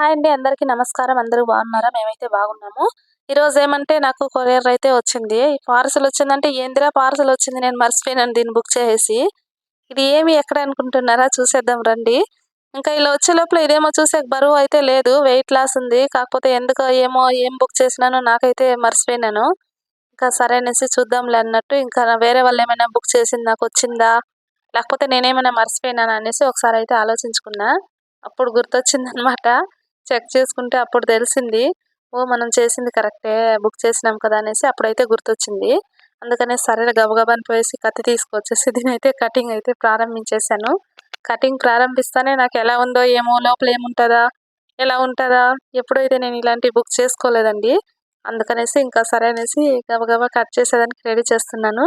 Hi అండి అందరికీ నమస్కారం. అందరూ బాగున్నారా? మేమైతే బాగున్నాము. ఈరోజు ఏమంటే నాకు కొరియర్ అయితే వచ్చింది. పార్సల్ వచ్చిందంటే ఏందిరా పార్సల్ వచ్చింది? నేను మర్చిపోయినాను దీన్ని బుక్ చేసి ఇది ఏమి ఎక్కడ అనుకుంటున్నారా? చూసేద్దాం రండి. ఇంకా ఇలా వచ్చే లోపల ఇదేమో చూసే బరువు అయితే లేదు. వెయిట్ లాస్ ఉంది. కాకపోతే ఎందుకో ఏమో ఏం బుక్ చేసినానో నాకైతే మర్చిపోయినాను. ఇంకా సరే అనేసి చూద్దాంలే అన్నట్టు. ఇంకా వేరే వాళ్ళు ఏమైనా బుక్ చేసింది నాకు వచ్చిందా? లేకపోతే నేనేమైనా మర్చిపోయినాను అనేసి ఒకసారి అయితే ఆలోచించుకున్నా. అప్పుడు గుర్తొచ్చింది అనమాట చెక్ చేసుకుంటే అప్పుడు తెలిసింది ఓ మనం చేసింది కరెక్టే బుక్ చేసినాం కదా అనేసి అప్పుడైతే గుర్తొచ్చింది. అందుకనే సరే గబగబాని పోయేసి కత్తి తీసుకొచ్చేసి దీనైతే కటింగ్ అయితే ప్రారంభించేశాను. కటింగ్ ప్రారంభిస్తానే నాకు ఎలా ఉందో ఏమో లోపల ఏముంటుందా ఎలా ఉంటుందా ఎప్పుడైతే నేను ఇలాంటివి బుక్ చేసుకోలేదండి. అందుకనేసి ఇంకా సరే అనేసి గబగబా కట్ చేసేదానికి రెడీ చేస్తున్నాను.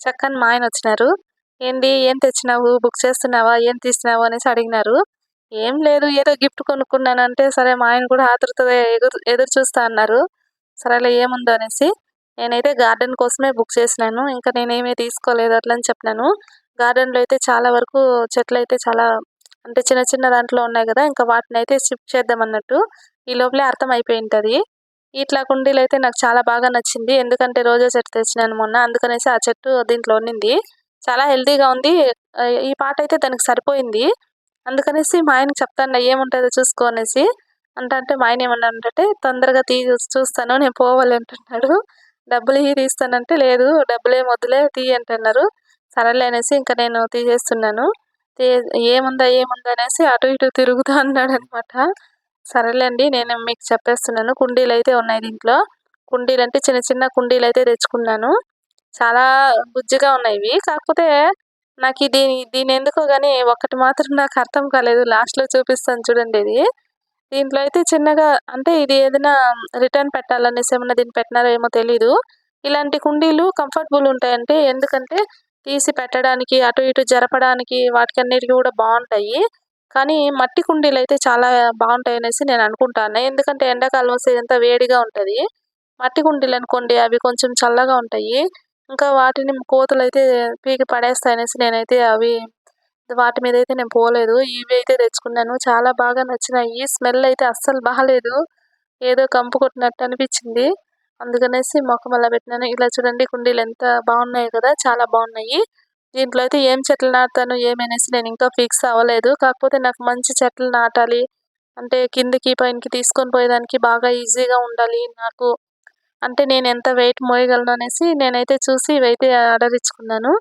చక్కని మా ఆయన వచ్చినారు. ఏంది ఏం తెచ్చినావు బుక్ చేస్తున్నావా ఏం తీసినావు అనేసి అడిగినారు. ఏం లేదు ఏదో గిఫ్ట్ కొనుక్కున్నాను అంటే సరే మా ఆయన కూడా ఆతృతగా ఎదురు ఎదురు చూస్తా అన్నారు. సరేలే ఏముందో అనేసి నేనైతే గార్డెన్ కోసమే బుక్ చేసినాను. ఇంకా నేనేమీ తీసుకోలేదు అట్లా అని చెప్పినాను. గార్డెన్లో అయితే చాలా వరకు చెట్లు అయితే చాలా అంటే చిన్న చిన్న దాంట్లో ఉన్నాయి కదా ఇంకా వాటిని అయితే షిఫ్ట్ చేద్దాం అన్నట్టు ఈ లోపలే అర్థం అయిపోయి ఉంటుంది ఇట్లా కుండీలు అయితే నాకు చాలా బాగా నచ్చింది. ఎందుకంటే రోజా చెట్టు తెచ్చినాను మొన్న అందుకనేసి ఆ చెట్టు దీంట్లో ఉన్నింది చాలా హెల్తీగా ఉంది. ఈ పాట అయితే దానికి సరిపోయింది. అందుకనేసి మా ఆయనకి చెప్తాను ఏముంటుందో చూసుకో అనేసి. అంటే మా ఆయన ఏమన్నాడంటే తొందరగా తీ చూస్తాను నేను పోవాలి అంటున్నాడు. డబ్బులు ఇవి తీస్తానంటే లేదు డబ్బులు ఏం వద్దులే తీ అంటున్నారు. సరేలే అనేసి ఇంకా నేను తీసేస్తున్నాను. తీ ఏముందా ఏముందా అనేసి అటు ఇటు తిరుగుతూ అన్నాడు అనమాట సరేలేండి నేను మీకు చెప్పేస్తున్నాను. కుండీలు అయితే ఉన్నాయి దీంట్లో. కుండీలు అంటే చిన్న చిన్న కుండీలు అయితే తెచ్చుకున్నాను. చాలా బుజ్జిగా ఉన్నాయి ఇవి. కాకపోతే నాకు ఇది దీని ఎందుకో కానీ ఒక్కటి మాత్రం నాకు అర్థం కాలేదు. లాస్ట్లో చూపిస్తాను చూడండి ఇది. దీంట్లో అయితే చిన్నగా అంటే ఇది ఏదైనా రిటర్న్ పెట్టాలనేసి ఏమైనా దీన్ని పెట్టినారో ఏమో తెలీదు. ఇలాంటి కుండీలు కంఫర్టబుల్ ఉంటాయంటే ఎందుకంటే తీసి పెట్టడానికి అటు ఇటు జరపడానికి వాటికన్నిటికీ కూడా బాగుంటాయి. కానీ మట్టి కుండీలు అయితే చాలా బాగుంటాయి అనేసి నేను అనుకుంటాను. ఎందుకంటే ఎండాకాలం వస్తే ఇదంతా వేడిగా ఉంటుంది. మట్టి కుండీలు అనుకోండి అవి కొంచెం చల్లగా ఉంటాయి. ఇంకా వాటిని కోతులు అయితే పీకి పడేస్తాయి అనేసి నేనైతే అవి వాటి మీద అయితే నేను పోలేదు. ఇవి అయితే తెచ్చుకున్నాను. చాలా బాగా నచ్చినాయి. స్మెల్ అయితే అస్సలు బాగాలేదు ఏదో కంపు కొట్టినట్టు అనిపించింది. అందుకనేసి మొక్కం అలా పెట్టినాను. ఇలా చూడండి కుండీలు ఎంత బాగున్నాయి కదా చాలా బాగున్నాయి. దీంట్లో అయితే ఏం చెట్లు నాటుతాను ఏమనేసి నేను ఇంకా ఫిక్స్ అవ్వలేదు. కాకపోతే నాకు మంచి చెట్లు నాటాలి. అంటే కిందికి పైనకి తీసుకొని పోయేదానికి బాగా ఈజీగా ఉండాలి. నాకు అంటే నేను ఎంత వెయిట్ మోయగలను అనేసి నేనైతే చూసి ఇవైతే ఆర్డర్ ఇచ్చుకున్నాను.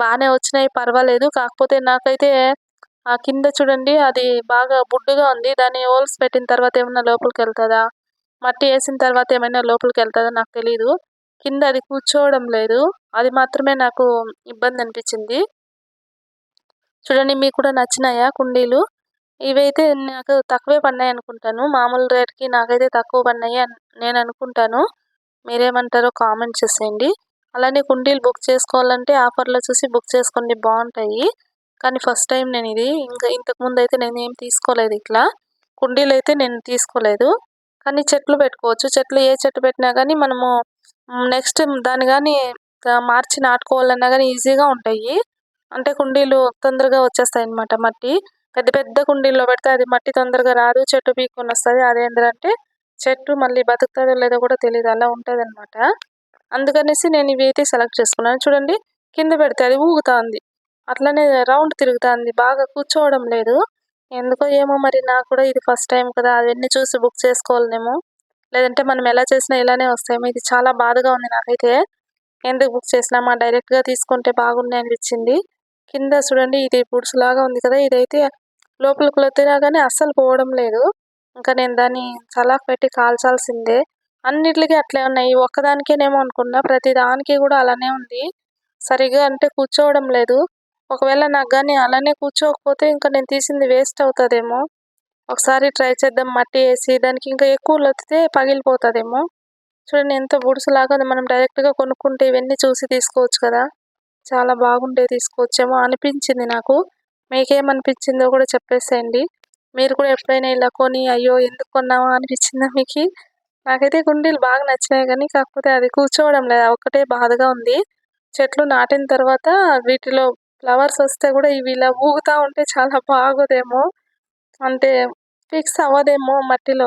బాగానే వచ్చినాయి పర్వాలేదు. కాకపోతే నాకైతే ఆ కింద చూడండి అది బాగా బుడ్డుగా ఉంది. దాన్ని హోల్స్ పెట్టిన తర్వాత ఏమైనా లోపలికి వెళ్తుందా? మట్టి వేసిన తర్వాత ఏమైనా లోపలికి వెళ్తుందా నాకు తెలియదు కింద అది కూర్చోవడం లేదు. అది మాత్రమే నాకు ఇబ్బంది అనిపించింది. చూడండి మీకు కూడా నచ్చినాయా కుండీలు? ఇవైతే నాకు తక్కువే పడినాయి అనుకుంటాను. మామూలు రేట్కి నాకైతే తక్కువ పడినాయి నేను అనుకుంటాను. మీరేమంటారో కామెంట్ చేసేయండి. అలానే కుండీలు బుక్ చేసుకోవాలంటే ఆఫర్లో చూసి బుక్ చేసుకోండి. బాగుంటాయి. కానీ ఫస్ట్ టైం నేను ఇది. ఇంకా ఇంతకుముందు అయితే నేను ఏం తీసుకోలేదు ఇట్లా. కుండీలు అయితే నేను తీసుకోలేదు. కానీ చెట్లు పెట్టుకోవచ్చు. చెట్లు ఏ చెట్టు పెట్టినా కానీ మనము నెక్స్ట్ దాన్ని కానీ మార్చి నాటుకోవాలన్నా కానీ ఈజీగా ఉంటాయి. అంటే కుండీలు తొందరగా వచ్చేస్తాయి అన్నమాట మట్టి. పెద్ద పెద్ద కుండీల్లో పెడితే అది మట్టి తొందరగా రాదు. చెట్టు పీక్కొని వస్తుంది. అదేంటంటే చెట్టు మళ్ళీ బతుకుతాడో లేదో కూడా తెలియదు అలా ఉంటుంది అనమాట అందుకనేసి నేను ఇవి అయితే సెలెక్ట్ చేసుకున్నాను. చూడండి కింద పెడితే అది ఊగుతుంది. అట్లనే రౌండ్ తిరుగుతుంది. బాగా కూర్చోవడం లేదు. ఎందుకో ఏమో మరి నాకు కూడా ఇది ఫస్ట్ టైం కదా అవన్నీ చూసి బుక్ చేసుకోవాలనేమో లేదంటే మనం ఎలా చేసినా ఇలానే వస్తాయేమో. ఇది చాలా బాధగా ఉంది నాకైతే. ఎందుకు బుక్ చేసినామా డైరెక్ట్గా తీసుకుంటే బాగుండే అనిపించింది. కింద చూడండి ఇది పుడుసులాగా ఉంది కదా ఇదైతే లోపలికి వచ్చినా అస్సలు పోవడం లేదు. ఇంకా నేను దాన్ని చలాక్ పెట్టి కాల్చాల్సిందే. అన్నిటికీ అట్లే ఉన్నాయి. ఒక్కదానికేనేమో అనుకున్నా. ప్రతి దానికి కూడా అలానే ఉంది. సరిగా అంటే కూర్చోవడం లేదు. ఒకవేళ నాకు కానీ అలానే కూర్చోకపోతే ఇంకా నేను తీసింది వేస్ట్ అవుతుందేమో. ఒకసారి ట్రై చేద్దాం. మట్టి వేసి దానికి ఇంకా ఎక్కువ లొత్తితే పగిలిపోతుందేమో. చూడండి ఎంత బుడుసులాగా ఉంది. మనం డైరెక్ట్గా కొనుక్కుంటే ఇవన్నీ చూసి తీసుకోవచ్చు కదా. చాలా బాగుంటే తీసుకోవచ్చేమో అనిపించింది నాకు. మీకేమనిపించిందో కూడా చెప్పేసేయండి. మీరు కూడా ఎప్పుడైనా ఇలా కొని అయ్యో ఎందుకు కొన్నావా అనిపించిందా మీకు? నాకైతే కుండీలు బాగా నచ్చినాయి కానీ కాకపోతే అది కూర్చోవడం లేదు. ఒక్కటే బాధగా ఉంది. చెట్లు నాటిన తర్వాత వీటిలో ఫ్లవర్స్ వస్తే కూడా ఇవి ఇలా ఊగుతూ ఉంటే చాలా బాగోదేమో. అంటే ఫిక్స్ అవ్వదేమో మట్టిలో.